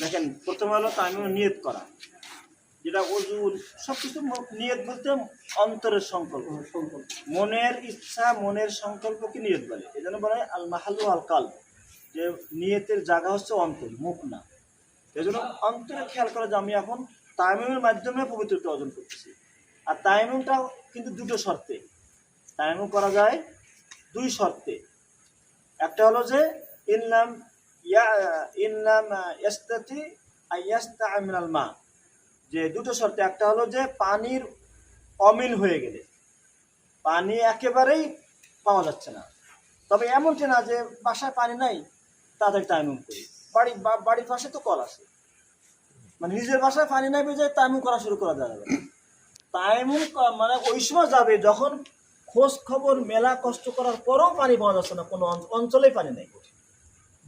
দেখেন, প্রথমে হলো তামিম নিয়ত করা। যেটা অজুর সব কিছু নিয়ত বলতে অন্তরের সংকল্প। মনের ইচ্ছা, মনের সংকল্পকে নিয়ত বলে। এই জন্য বলে আল মাহালু আল কাল যে নিয়তের জায়গা হচ্ছে অন্তর, মুখ না। এই জন্য অন্তরে খেয়াল করা যে আমি এখন তাইমিমের মাধ্যমে পবিত্রতা অর্জন করতেছি। আর তাইমিমটা কিন্তু দুটো শর্তে। তাইমিম করা যায় দুই শর্তে। একটা হলো যে ইনলাম মা। যে দুটো শর্তে, একটা হলো যে পানির অমিল হয়ে গেলে। পানি একেবারেই পাওয়া যাচ্ছে না। তবে এমনটি না যে বাসায় পানি নাই, তাদের তাইমুম করি। বাড়ি বাড়ির পাশে তো কল আছে। মানে নিজের বাসায় পানি নাই বেজে তাইমুম করা শুরু করা যাবে। তাইমুম মানে ওই সময় যাবে যখন খোঁজ খবর, মেলা কষ্ট করার পরেও পানি পাওয়া যাচ্ছে না। কোনো অঞ্চ- অঞ্চলেই পানি নেই।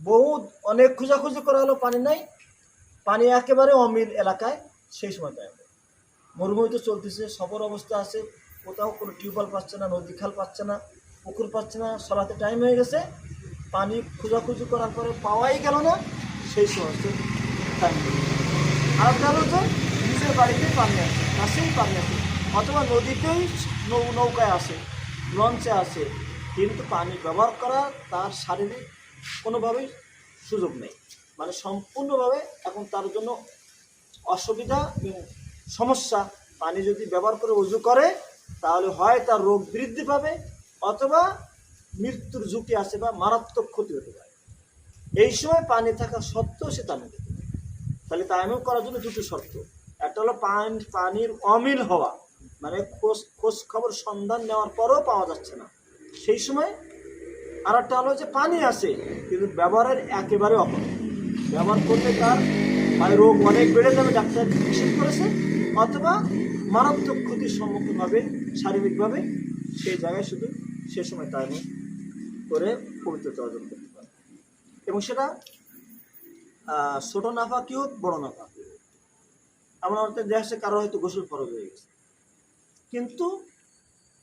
বহু অনেক খোঁজাখুঁজি করা হলো পানি নাই। পানি একেবারে অমিল এলাকায় সেই সময় পাওয়া মরুভূমিতে চলতেছে, সবর অবস্থা আছে। কোথাও কোনো টিউবওয়েল পাচ্ছে না, নদী খাল পাচ্ছে না, পুকুর পাচ্ছে না সলাতে টাইম হয়ে গেছে। পানি খোঁজাখুঁজি করার পরে পাওয়াই গেল না, সেই সময় টাইম আর একটা হলো যে নিজের বাড়িতেই পানি আছে কাছেই পানি আছে, অথবা নদীতেই নৌকায় আসে লঞ্চে আসে কিন্তু পানি ব্যবহার করা তার শারীরিক কোনোভাবেই সুযোগ নেই। মানে সম্পূর্ণভাবে এখন তার জন্য অসুবিধা সমস্যা। পানি যদি ব্যবহার করে উজু করে, তাহলে হয় তার রোগ বৃদ্ধি পাবে অথবা মৃত্যুর ঝুঁকি আসে বা মারাত্মক ক্ষতি হতে পারে। এই সময় পানি থাকা সত্ত্বেও সে পারে। তাহলে তামিল করার জন্য দুটো শর্ত। একটা হলো পানি পানির অমিল হওয়া। মানে খোঁজ খোঁজ খবর সন্ধান নেওয়ার পরেও পাওয়া যাচ্ছে না। সেই সময় আর একটা হলো যে পানি আছে, কিন্তু ব্যবহারের একেবারে অপর ব্যবহার করলে তার মানে রোগ অনেক বেড়ে যাবে, ডাক্তার নিষেধ করেছে, অথবা মারাত্মক ক্ষতির সম্মুখীন হবে শারীরিকভাবে, সেই জায়গায় শুধু সে সময় তাই করে পবিত্রতা অর্জন করতে পারে। এবং সেটা ছোটো নাফা কি হোক বড় নাফা। এমন অর্থে দেশে কারও হয়তো গোসল ফরজ হয়ে গেছে। কিন্তু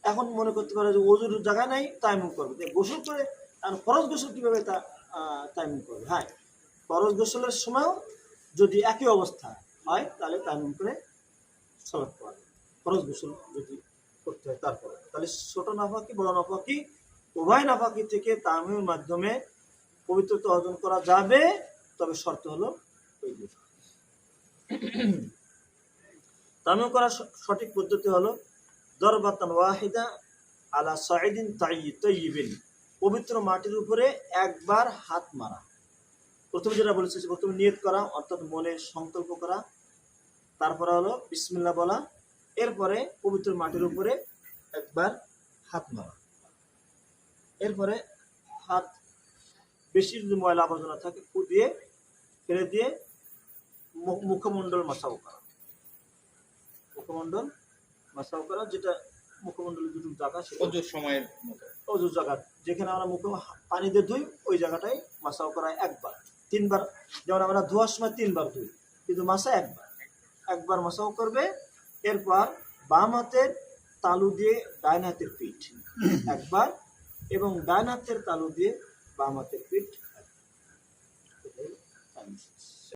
এখন মনে করতে পারে যে ওজুর জায়গা নাই তাইমুম করবে। গোসল করে আর ফরজ গোসল কীভাবে তা তাইমুম করবে হ্যাঁ ফরজ গোসলের সময়ও যদি একই অবস্থা হয়, তাহলে তাইমুম করে সলাৎ করা। ফরজ গোসল যদি করতে হয় তারপরে। তাহলে ছোট নাফাকি, বড় নাফাকি, উভয় নাফাকি থেকে তামিমের মাধ্যমে পবিত্রতা অর্জন করা যাবে, তবে শর্ত হলো ওই তামিম করার সঠিক পদ্ধতি হলো, দরবাতান ওয়াহিদা আলা সাইদিন তাইয়িবিন। পবিত্র মাটির উপরে একবার হাত মারা। প্রথমে যেটা বলেছে প্রথমে নিয়ত করা, অর্থাৎ মনে সংকল্প করা। তারপরে হলো বিসমিল্লাহ বলা। এরপরে পবিত্র মাটির উপরে একবার হাত মারা। এরপরে হাত বেশি যদি ময়লা আবর্জনা থাকে ফু দিয়ে ফেলে দিয়ে মুখমণ্ডল মাসাও করা। মুখমণ্ডল মাসাও করা, যেটা মুখমণ্ডলের দুটো জায়গা প্রচুর সময়ের অজুর জায়গা। যেখানে আমরা মুখে পানি দিয়ে ধুই ওই জায়গাটাই মাসাও করা একবার। তিনবার যেমন আমরা ধোয়ার সময় তিনবার ধুই কিন্তু মাসা একবার। একবার মাসাও করবে এরপর বাম হাতের তালু দিয়ে ডাইন হাতের পিঠ। একবার এবং ডাইন হাতের তালু দিয়ে বাম হাতের পিঠ। একবার।